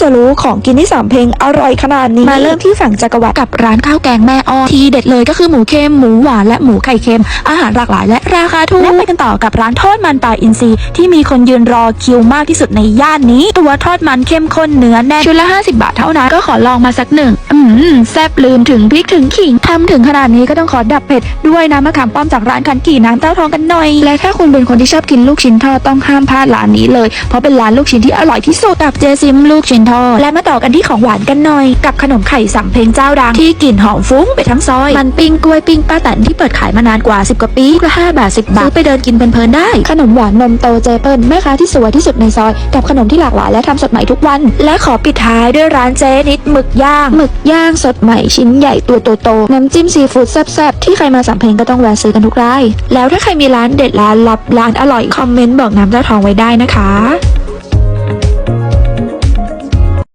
จะรู้ของกินที่สามเพลงอร่อยขนาดนี้ มาเริ่มที่ฝั่งจักรวรรดิกับร้านข้าวแกงแม่อ้อที่เด็ดเลยก็คือหมูเค็มหมูหวานและหมูไข่เค็ม อาหารหลากหลายและราคาถูกและไปกันต่อกับร้านทอดมันปลาอินทรีที่มีคนยืนรอคิวมากที่สุดในย่านนี้ ตัวทอดมันเข้มข้นเนื้อแน่นชุดละ 50 บาทเท่านั้นก็ขอลองมาสักหนึ่งอืมแซ่บลืมถึงพริกถึงขิงทำถึงขนาดนี้ก็ต้องขอดับเผ็ดด้วยน้ำมะขามป้อมจากร้านคันกี่น้ำเต้าทองกันหน่อย และถ้าคุณเป็นคนที่ชอบกินลูกชิ้นทอดต้องห้ามพลาดร้านนี้เลย เพราะเป็นร้านลูกชิ้นที่อร่อยที่สุดกับเจซิมลูกชิ้นทอดและมาต่อกันที่ของหวานกันหน่อย กับขนมไข่สังเพลงเจ้าดังที่กลิ่นหอมฟุ้งไปทั้งซอย มันปิ้งกล้วยปิ้งป้าแตนที่เปิดขายมานานกว่า 10 กว่าปีก็5บาท 10 บาท ซื้อไปเดินกินเพลินๆได้ ขนมหวานนมโตเจเปิลแม่ค้าที่สวยที่สุดในซอย กับขนมที่หลากหลายและทำสดใหม่ทุกวัน และขอปิดท้ายด้วยร้านเจนิดหมึกย่างหมึกย่างสดใหม่ชิ้นใหญ่ตัวโตๆน้ำจิ้มซีฟู้ดแซ่บๆที่ใครมาสำเพ็งก็ต้องแวะซื้อกันทุกรายแล้วถ้าใครมีร้านเด็ดร้านลับร้านอร่อยคอมเมนต์บอกน้ำเจ้าทองไว้ได้นะคะ